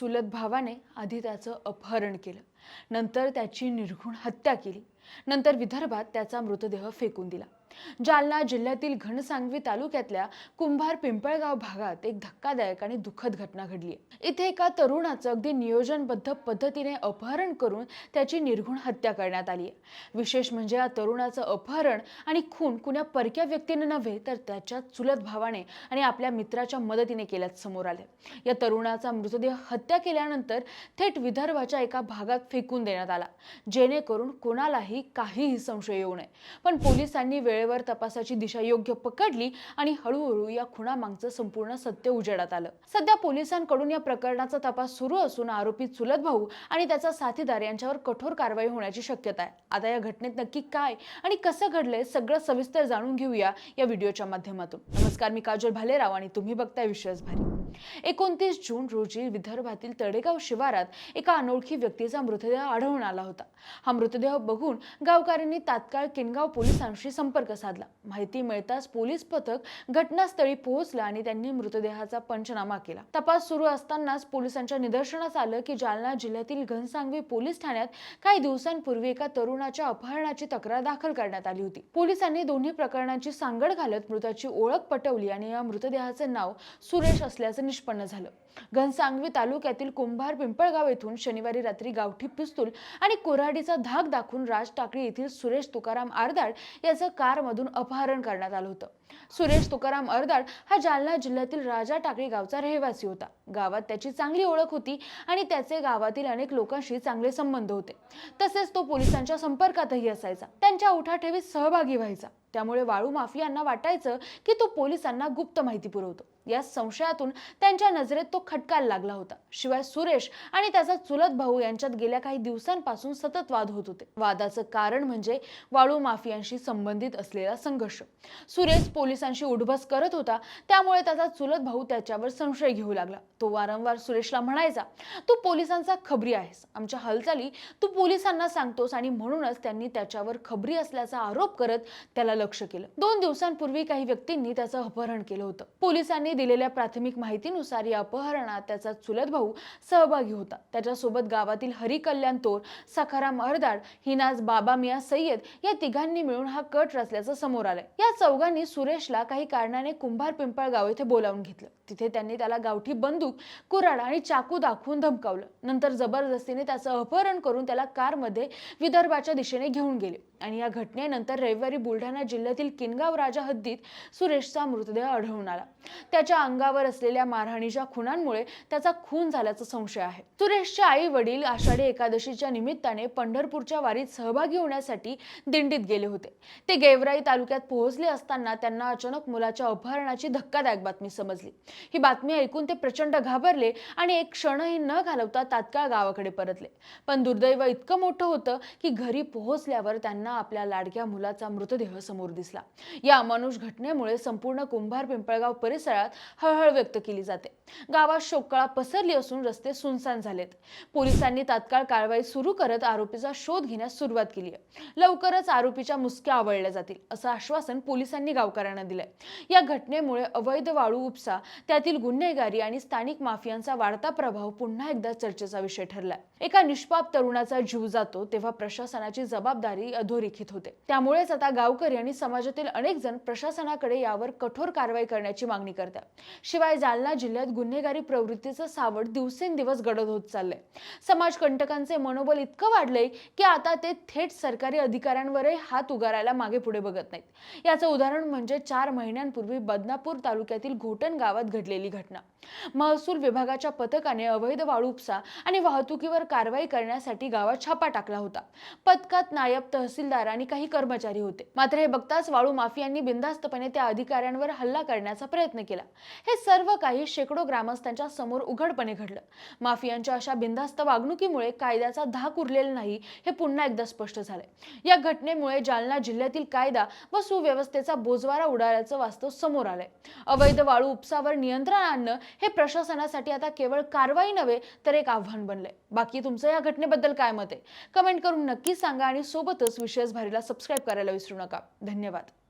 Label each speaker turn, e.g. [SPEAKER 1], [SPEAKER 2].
[SPEAKER 1] चुलत भावाने आधी त्याचं अपहरण केलं. नंतर त्याची निर्घुण हत्या केली. नंतर विदर्भात त्याचा मृतदेह फेकून दिला. जालना जिल्ह्यातील घनसांगवी तालुक्यातल्या कुंभार पिंपळगाव भागात एक धक्कादायक आणि दुःखद घटना घडली इथे एका तरुणाचं अगदी नियोजनबद्ध पद्धतीने अपहरण करून त्याची निर्घुण हत्या करण्यात आली आहे. विशेष म्हणजे या तरुणाचं अपहरण आणि खून कुण्या परक्या व्यक्तीने नव्हे तर त्याच्या चुलत भावाने आणि आपल्या मित्राच्या मदतीने केल्याचं समोर आले या तरुणाचा मृतदेह हत्या केल्यानंतर थेट विदर्भाच्या एका भागात फेकून देण्यात आला जेणेकरून कोणालाही काहीही संशय येऊ नये. पण पोलिसांनी वेळेवर तपासाची दिशा योग्य पकडली आणि हळूहळू या खुणामागचं संपूर्ण सत्य उजेडात आलं. सध्या पोलिसांकडून या प्रकरणाचा तपास सुरू असून आरोपी चुलत भाऊ आणि त्याचा साथीदार यांच्यावर कठोर कारवाई होण्याची शक्यता आहे. आता या घटनेत नक्की काय आणि कसं घडलंय सगळं सविस्तर जाणून घेऊया या व्हिडिओच्या माध्यमातून. नमस्कार मी काजल भालेराव आणि तुम्ही बघताय विश्वास भारी एकोणतीस जून रोजी विदर्भातील तळेगाव शिवारात एका अनोळखी व्यक्तीचा मृतदेह आढळून आला होता. हा मृतदेह बघून गावकऱ्यांनी तात्काळ किनगाव पोलिसांशी संपर्क साधला. माहिती मिळताच पोलीस पथक घटनास्थळी पोहोचलं आणि त्यांनी मृतदेहाचा पंचनामा केला. तपास सुरू असतानाच पोलिसांच्या निदर्शनास आलं की जालना जिल्ह्यातील घनसांगवी पोलीस ठाण्यात काही दिवसांपूर्वी एका तरुणाच्या अपहरणाची तक्रार दाखल करण्यात आली होती. पोलिसांनी दोन्ही प्रकरणांची सांगड घालत मृताची ओळख पटवली आणि या मृतदेहाचे नाव सुरेश असल्याचं निष्पन्न झालं. घनसांगवी तालुक्यातील कुंभार पिंपळगाव येथून शनिवारी रात्री गावठी पिस्तूल आणि कोराडीचा धाक दाखवून राज टाकळी येथील सुरेश तुकाराम आरदाड याचं कारमधून अपहरण करण्यात आलं होतं. सुरेश तुकाराम अरदाड हा जालना जिल्ह्यातील राजा टाकळी गावचा रहिवासी होता. गावात त्याची चांगली ओळख होती आणि त्याचे गावातील अनेक लोकांशी चांगले संबंध होते. तसेच तो पोलिसांच्या संपर्कातही असायचा. त्यांच्या उठाठेवीत सहभागी व्हायचा. त्यामुळे वाळू माफियांना वाटायचं की तो पोलिसांना गुप्त माहिती पुरवतो या संशयातून त्यांच्या नजरेत तो खटकायला लागला होता. शिवाय सुरेश आणि त्याचा चुलत भाऊ यांच्यात गेल्या काही दिवसांपासून सतत वाद होत होते. वादाचं कारण म्हणजे वाळू माफियांशी संबंधित असलेला संघर्ष. सुरेश पोलिसांशी उठबस करत होता त्यामुळे त्याचा चुलत भाऊ त्याच्यावर संशय घेऊ लागला. तो वारंवार सुरेशला म्हणायचा तू पोलिसांचा खबरी आहेस. आमच्या हालचाली तू पोलिसांना सांगतोस आणि म्हणूनच त्यांनी त्याच्यावर खबरी असल्याचा आरोप करत त्याला लक्ष केलं. दोन दिवसांपूर्वी काही व्यक्तींनी त्याचं अपहरण केलं होतं. पोलिसांनी दिलेल्या प्राथमिक माहितीनुसार या अपहरणात त्याचा चुलत भाऊ सहभागी होता. त्याच्यासोबत गावातील हरी कल्याण तोर सखाराम अरदाड हिनाज बाबा मिया सय्यद या तिघांनी मिळून हा कट रचल्याचं समोर आलंय. या चौघांनी सुरेशला काही कारणाने कुंभार पिंपळ गाव येथे बोलावून घेतलं. तिथे त्यांनी त्याला गावठी बंदूक कुराड आणि चाकू दाखवून धमकावलं. नंतर जबरदस्तीने त्याचं अपहरण करून त्याला कारमध्ये विदर्भाच्या दिशेने घेऊन गेले. आणि या घटनेनंतर रविवारी बुलढाणा जिल्ह्यातील किनगाव राजा हद्दीत सुरेशचा मृतदेह आढळून आला. त्याच्या अंगावर असलेल्या मारहाणीच्या खुनांमुळे त्याचा खून झाल्याचा संशय आहे. सुरेशचे आई वडील आषाढी एकादशीच्या निमित्ताने पंढरपूरच्या वारीत सहभागी होण्यासाठी दिंडीत गेले होते. ते गेवराई तालुक्यात पोहोचले असताना त्यांना अचानक मुलाच्या अपहरणाची धक्कादायक बातमी समजली. ही बातमी ऐकून ते प्रचंड घाबरले आणि एक क्षणही न घालवता तात्काळ गावाकडे परतले. पण दुर्दैव इतकं मोठं होतं की घरी पोहोचल्यावर त्यांना आपल्या लाडक्या मुलाचा मृतदेह समोर दिसला. या अमानुष घटनेमुळे संपूर्ण कुंभार पिंपळगाव परिसरात हळहळ व्यक्त केली जाते. गावात शोककळा पसरली असून रस्ते सुनसान झालेत. पोलिसांनी तात्काळ कारवाई सुरू करत आरोपीचा शोध घेण्यास सुरुवात केली आहे. लवकरच आरोपीच्या मुसक्या आवळल्या जातील असं आश्वासन पोलिसांनी गावकऱ्यांना दिलंय. या घटनेमुळे अवैध वाळू उपसा त्यातील गुन्हेगारी आणि स्थानिक माफियांचा वाढता प्रभाव पुन्हा एकदा चर्चेचा विषय ठरलाय. एका निष्पाप तरुणाचा जीव जातो तेव्हा प्रशासनाची जबाबदारी अधोरेखित होते. त्यामुळेच आता गावकरी आणि समाजातील अनेक जण प्रशासनाकडे यावर कठोर कारवाई करण्याची मागणी करतात. शिवाय जालना जिल्ह्यात गुन्हेगारी प्रवृत्तीचं सावट दिवसेंदिवस गडद होत चाललंय. समाजकंटकांचे मनोबल इतकं वाढलंय की आता ते थेट सरकारी अधिकाऱ्यांवरही हात उगारायला मागे पुढे बघत नाहीत. याचं उदाहरण म्हणजे चार महिन्यांपूर्वी बदनापूर तालुक्यातील घोटण गावात घडलेली घटना. महसूल विभागाच्या पथकाने अवैध वाळू उपसा आणि वाहतुकीवर कारवाई करण्यासाठी गावात छापा टाकला होता. पथकात नायब तहसीलदार आणि काही कर्मचारी होते. मात्र हे बघताच वाळू माफियांनी बिनधास्तपणे त्या अधिकाऱ्यांवर हल्ला करण्याचा प्रयत्न केला. हे सर्व काही शेकडो ग्रामस्थांच्या समोर उघडपणे घडलं. माफियांच्या अशा बिनधास्त वागणुकीमुळे कायद्याचा धाक उरलेला नाही हे पुन्हा एकदा स्पष्ट झालंय. या घटनेमुळे जालना जिल्ह्यातील कायदा व सुव्यवस्थेचा बोजवारा उडाल्याचं वास्तव समोर आलंय. अवैध वाळू उपसावर नियंत्रण आणणं हे प्रशासनासाठी आता केवळ कारवाई नव्हे तर एक आव्हान बनलंय. बाकी तुमचं या घटनेबद्दल काय मत आहे? कमेंट करून नक्की सांगा आणि सोबतच विशेष भारीला सबस्क्राईब करायला विसरू नका. धन्यवाद.